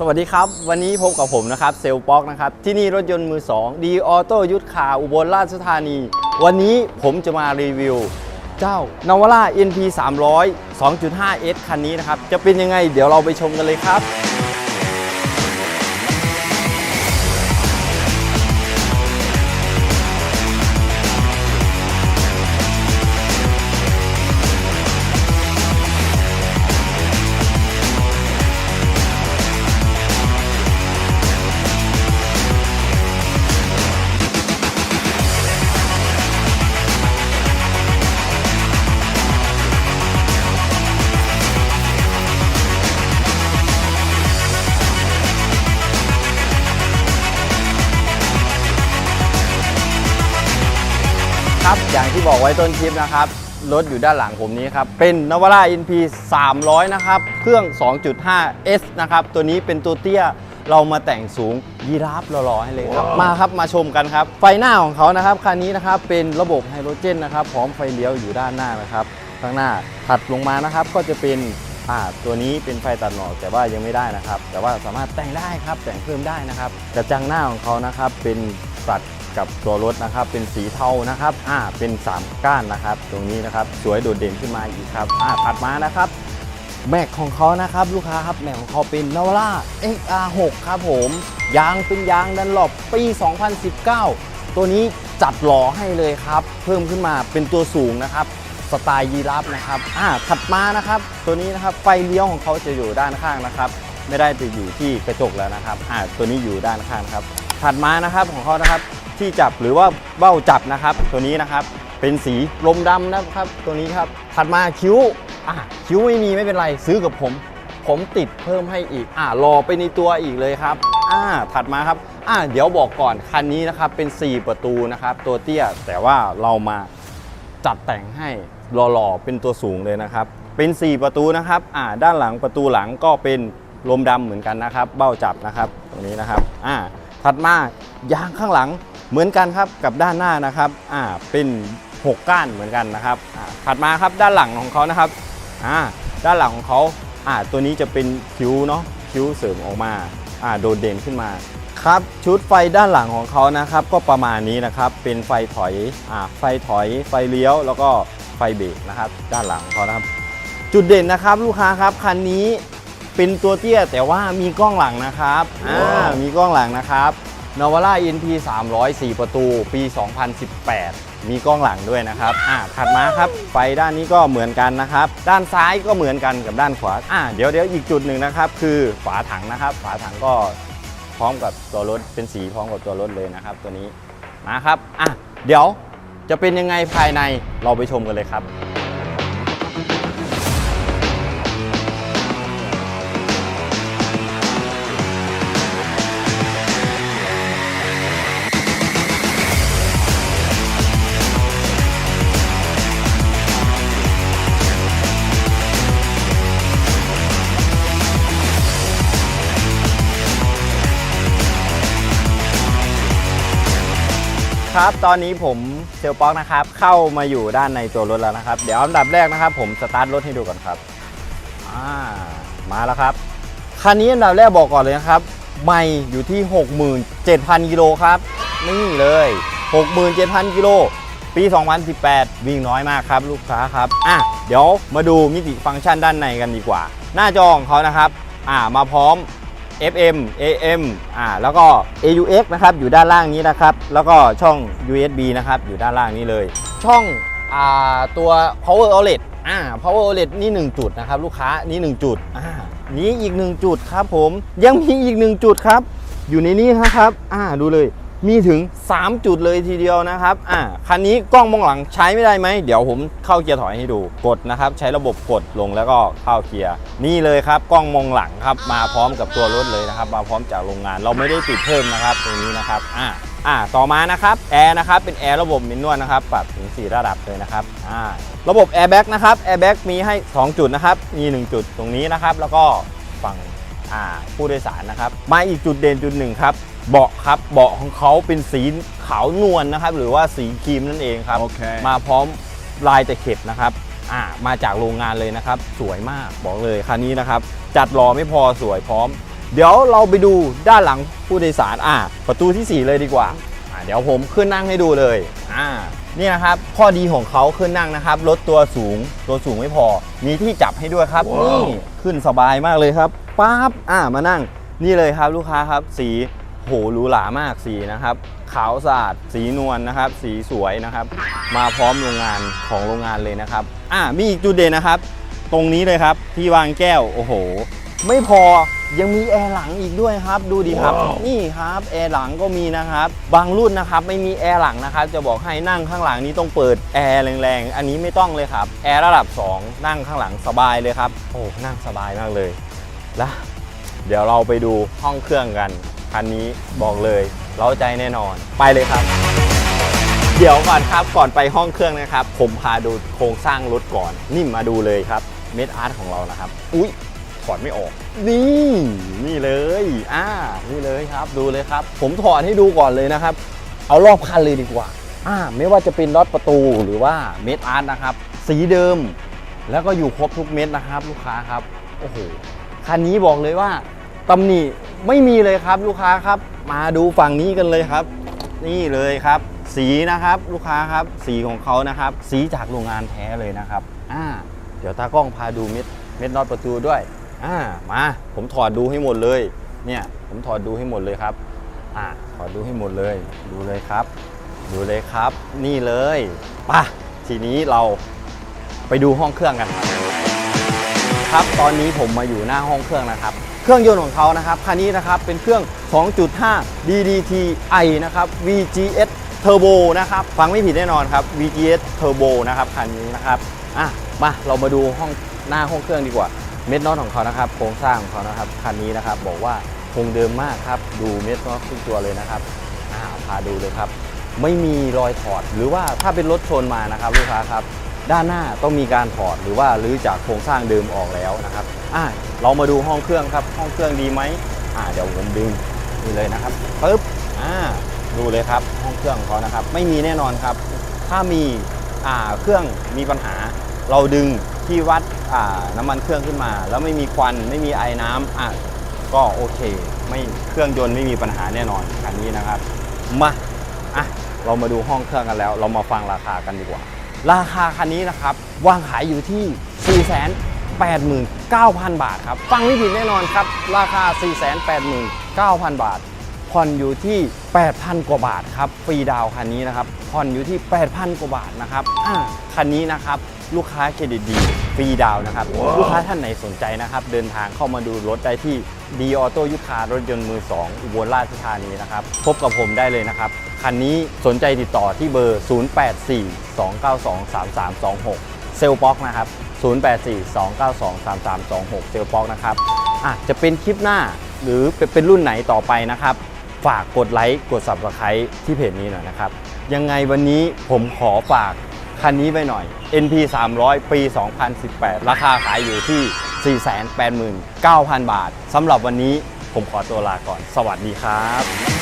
สวัสดีครับ วันนี้พบกับผมนะครับเซลล์ป๊อกนะครับ ที่นี่รถยนต์มือ2ดีออโต้ยุทธคาอุบลราชธานี วันนี้ผมจะมารีวิว เจ้านาวาร่า NP 300 2.5S คันนี้นะครับ จะเป็นยังไงเดี๋ยวเราไปชมกันเลยครับ ครับ อย่างที่บอกไว้ต้นคลิปนะครับ รถอยู่ด้านหลังผมนี้ครับ เป็นนาวาร่า NP 300 นะครับ เครื่อง 2.5 S นะครับ ตัวนี้เป็นตัวเตี้ยเรามาแต่งสูงยีราฟรอๆให้เลยครับ มาครับมาชมกันครับ ไฟหน้าของเขานะครับคันนี้นะครับเป็นระบบไฮโดรเจนนะครับ พร้อมไฟเลี้ยวอยู่ด้านหน้านะครับ ข้างหน้าถัดลงมานะครับก็จะเป็นอ่าตัวนี้เป็นไฟตัดหมอกแต่ว่ายังไม่ได้นะครับ แต่ว่าสามารถแต่งได้ครับแต่งเพิ่มได้นะครับกระจังหน้าของเขานะครับเป็นตัด กับตัวรถนะครับ เป็นสีเทานะครับอ่าเป็น 3 ก้านนะครับ ตรงนี้นะครับสวยโดดเด่นขึ้นมาอีกครับอ่าถัดมานะครับแม็กของเขานะครับ ลูกค้าครับแม็กของเขาเป็นนาวาร่า XR6 ครับผมยางเป็นยางดันหลบปี 2019 ตัวนี้จัดหล่อให้เลยครับ เพิ่มขึ้นมาเป็นตัวสูงนะครับสไตล์ยีราฟนะครับอ่าถัดมานะครับ ตัวนี้นะครับไฟเลี้ยวของเขาจะอยู่ด้านข้างนะครับ ไม่ได้จะอยู่ที่กระจกแล้วนะครับอ่าตัวนี้อยู่ด้านข้างครับ ถัดมานะครับของเขานะครับ ที่จับหรือว่าเบ้าจับนะครับ ตัวนี้นะครับเป็นสีลมดำนะครับ ตัวนี้ครับถัดมาคิ้วอ่าคิ้วไม่มีไม่เป็นไรซื้อกับผม ผมติดเพิ่มให้อีกอ่ารอไปในตัวอีกเลยครับอ่าถัดมาครับอ่าเดี๋ยวบอกก่อนคันนี้นะครับเป็น 4 ประตูนะครับ ตัวเตี้ยแต่ว่าเรามาจัดแต่งให้หล่อๆเป็นตัวสูงเลยนะครับ เป็น 4 ประตูนะครับอ่าด้านหลังประตูหลังก็เป็นลมดำเหมือนกันนะครับ เบ้าจับนะครับ ตรงนี้นะครับอ่าถัดมายางข้างหลัง เหมือนกันครับกับด้านหน้านะครับอ่าเป็น 6 ก้านเหมือนกันนะครับอ่าถัดมาครับด้านหลังของเขานะครับอ่าด้านหลังของเขาอ่าตัวนี้จะเป็นคิ้วเนาะคิ้วเสริมออกมาอ่าโดดเด่นขึ้นมาครับชุดไฟด้านหลังของเขานะครับ ก็ประมาณนี้นะครับเป็นไฟถอยอ่าไฟถอย ไฟเลี้ยว แล้วก็ไฟเบรกนะครับ ด้านหลังของเขานะครับ จุดเด่นนะครับลูกค้าครับคันนี้เป็นตัวเตี้ยแต่ว่ามีกล้องหลังนะครับอ่ามีกล้องหลังนะครับ n a v a r a NP 304 ประตู ปี 2018 มีกล้องหลังด้วยนะครับ อ่าถัดมาครับ ไฟด้านนี้ก็เหมือนกันนะครับ ด้านซ้ายก็เหมือนกันกับด้านขวา อ่า เดี๋ยวเดี๋ยวอีกจุดหนึ่งนะครับ คือฝาถังนะครับ ฝาถังก็พร้อมกับตัวรถ เป็นสีพร้อมกับตัวรถเลยนะครับ ตัวนี้ มาครับ อะ เดี๋ยวจะเป็นยังไงภายใน เราไปชมกันเลยครับ ครับ ตอนนี้ผมเซลป๊อกนะครับ เข้ามาอยู่ด้านในตัวรถแล้วนะครับ เดี๋ยวอันดับแรกนะครับ ผมสตาร์ทรถให้ดูก่อนครับ อ่า มาแล้วครับ คันนี้อันดับแรกบอกก่อนเลยนะครับ ไม่อยู่ที่ 67,000 กิโลครับ นี่เลย 67,000 กิโล ปี 2018 วิ่งน้อยมากครับ ลูกค้าครับ อะ เดี๋ยวมาดูมิติฟังก์ชันด้านในกันดีกว่า หน้าจอของเขานะครับ อ่า มาพร้อม FM AM อ่าแล้วก็ AUX นะครับอยู่ด้านล่างนี้นะครับ แล้วก็ช่อง USB นะครับอยู่ด้านล่างนี้เลย ช่องอ่าตัว Power Outlet อ่า Power Outlet นี่ 1 จุดนะครับลูกค้านี่ 1 จุดอ่านี้อีก 1 จุดครับผมยังมีอีก 1 จุดครับ อยู่ในนี้นะครับ อ่าดูเลย มีถึง 3 จุดเลยทีเดียวนะครับ อ่า คันนี้กล้องมองหลังใช้ไม่ได้ไหม เดี๋ยวผมเข้าเกียร์ถอยให้ดู กดนะครับ ใช้ระบบกดลงแล้วก็เข้าเกียร์ นี่เลยครับ กล้องมองหลังครับ มาพร้อมกับตัวรถเลยนะครับ มาพร้อมจากโรงงาน เราไม่ได้ติดเพิ่มนะครับตรงนี้นะครับ อ่าอ่า ต่อมานะครับ แอร์นะครับ เป็นแอร์ระบบมินนวลนะครับ ปรับถึง 4 ระดับเลยนะครับ อ่า ระบบแอร์แบ็กนะครับ แอร์แบ็กมีให้ 2 จุดนะครับ มี 1 จุดตรงนี้นะครับ แล้วก็ฝั่ง อ่า ผู้โดยสารนะครับ มาอีกจุดเด่นจุดหนึ่งครับ เบาะครับเบาะของเขาเป็นสีขาวนวลนะครับ หรือว่าสีครีมนั่นเองครับโอเค มาพร้อมลายตะเข็บนะครับอ่ามาจากโรงงานเลยนะครับ สวยมากบอกเลยคันนี้นะครับ จัดรอไม่พอสวยพร้อม เดี๋ยวเราไปดูด้านหลังผู้โดยสารอ่าประตูทีสี่4 เลยดีกว่าอ่า เดี๋ยวผมขึ้นนั่งให้ดูเลยอ่านี่นะครับ ข้อดีของเขาขึ้นนั่งนะครับรถตัวสูงตัวสูงไม่พอ มีที่จับให้ด้วยครับนี่ขึ้นสบายมากเลยครับปั๊บอ่ามานั่งนี่เลยครับลูกค้าครับสี โหหรูหรามากสีนะครับ ขาวสะอาดสีนวลนะครับ สีสวยนะครับ มาพร้อมโรงงานของโรงงานเลยนะครับ อ่ามีอีกจุดเด่นนะครับ ตรงนี้เลยครับที่วางแก้วโอ้โห ไม่พอยังมีแอร์หลังอีกด้วยครับ ดูดีครับ นี่ครับแอร์หลังก็มีนะครับ บางรุ่นนะครับไม่มีแอร์หลังนะครับ จะบอกให้นั่งข้างหลังนี้ต้องเปิดแอร์แรงๆ อันนี้ไม่ต้องเลยครับ แอร์ระดับ 2 นั่งข้างหลังสบายเลยครับ โอ้นั่งสบายมากเลยแล้วเดี๋ยวเราไปดูห้องเครื่องกัน คันนี้บอกเลยเร้าใจแน่นอนไปเลยครับ เดี๋ยวก่อนครับก่อนไปห้องเครื่องนะครับ ผมพาดูโครงสร้างรถก่อนนี่มาดูเลยครับเมดอาร์ตของเรานะครับ อุ้ยถอดไม่ออก นี่ นี่เลยอ่านี่เลยครับดูเลยครับ ผมถอดให้ดูก่อนเลยนะครับ เอารอบคันเลยดีกว่าอ่าไม่ว่าจะเป็นน็อตประตูหรือว่าเมดอาร์ตนะครับ สีเดิม แล้วก็อยู่ครบทุกเม็ดนะครับ ลูกค้าครับโอ้โหคันนี้บอกเลยว่า ตำหนิไม่มีเลยครับลูกค้าครับ มาดูฝั่งนี้กันเลยครับ นี่เลยครับ สีนะครับลูกค้าครับ สีของเขานะครับ สีจากโรงงานแท้เลยนะครับอ่าเดี๋ยวตากล้องพาดูเม็ดเม็ดน็อตประตูด้วยอ่ามาผมถอดดูให้หมดเลย เนี่ยผมถอดดูให้หมดเลยครับอ่าถอดดูให้หมดเลย ดูเลยครับ ดูเลยครับ นี่เลยป่ะทีนี้เราไปดูห้องเครื่องกันครับครับตอนนี้ผมมาอยู่หน้าห้องเครื่องนะครับ เครื่องยนต์ของเขานะครับคันนี้นะครับเป็นเครื่อง 2.5 DDTi นะครับ VGS Turbo นะครับฟังไม่ผิดแน่นอนครับ VGS Turbo นะครับคันนี้นะครับอะมาเรามาดูห้องหน้าห้องเครื่องดีกว่าเม็ดน็อตของเขานะครับโครงสร้างของเขานะครับคันนี้นะครับบอกว่าคงเดิมมากครับดูเม็ดน็อตทุกตัวเลยนะครับอ่าพาดูเลยครับ ไม่มีรอยถอดหรือว่าถ้าเป็นรถชนมานะครับลูกค้าครับ ด้านหน้าต้องมีการถอดหรือว่ารื้อจากโครงสร้างเดิมออกแล้วนะครับอ่าเรามาดูห้องเครื่องครับ ห้องเครื่องดีไหมอ่าเดี๋ยวผมดึงนี่เลยนะครับปึ๊บอ่าดูเลยครับห้องเครื่องของเขานะครับ ไม่มีแน่นอนครับ ถ้ามีอ่าเครื่องมีปัญหา เราดึงที่วัดอ่าน้ำมันเครื่องขึ้นมา แล้วไม่มีควันไม่มีไอน้ำอะก็โอเค ไม่เครื่องยนต์ไม่มีปัญหาแน่นอนคันนี้นะครับมาอะเรามาดูห้องเครื่องกันแล้ว เรามาฟังราคากันดีกว่า ราคาคันนี้นะครับ วางขายอยู่ที่ 489,000 บาทครับ ฟังไม่ผิดแน่นอนครับ ราคา 489,000 บาท ผ่อนอยู่ที่ 8,000 กว่าบาทครับ ฟรีดาวคันนี้นะครับ ผ่อนอยู่ที่ 8,000 กว่าบาทนะครับ คันนี้นะครับ ลูกค้าเครดิตดีฟรีดาวน์นะครับ ลูกค้าท่านไหนสนใจนะครับ เดินทางเข้ามาดูรถได้ที่ดีออโต้ยุทธารถยนต์มือ 2 อุบลราชธานีนะครับ พบกับผมได้เลยนะครับ คันนี้สนใจติดต่อที่เบอร์ 0842923326 เซลป็อกนะครับ 0842923326 เซลป็อกนะครับอะจะเป็นคลิปหน้าหรือเป็นรุ่นไหนต่อไปนะครับ ฝากกดไลค์กด Subscribe ที่เพจนี้หน่อยนะครับ ยังไงวันนี้ผมขอฝาก คันนี้ไปหน่อย NP 300 ปี 2018 ราคาขายอยู่ที่ 489,000 บาทสำหรับวันนี้ผมขอตัวลาก่อน สวัสดีครับ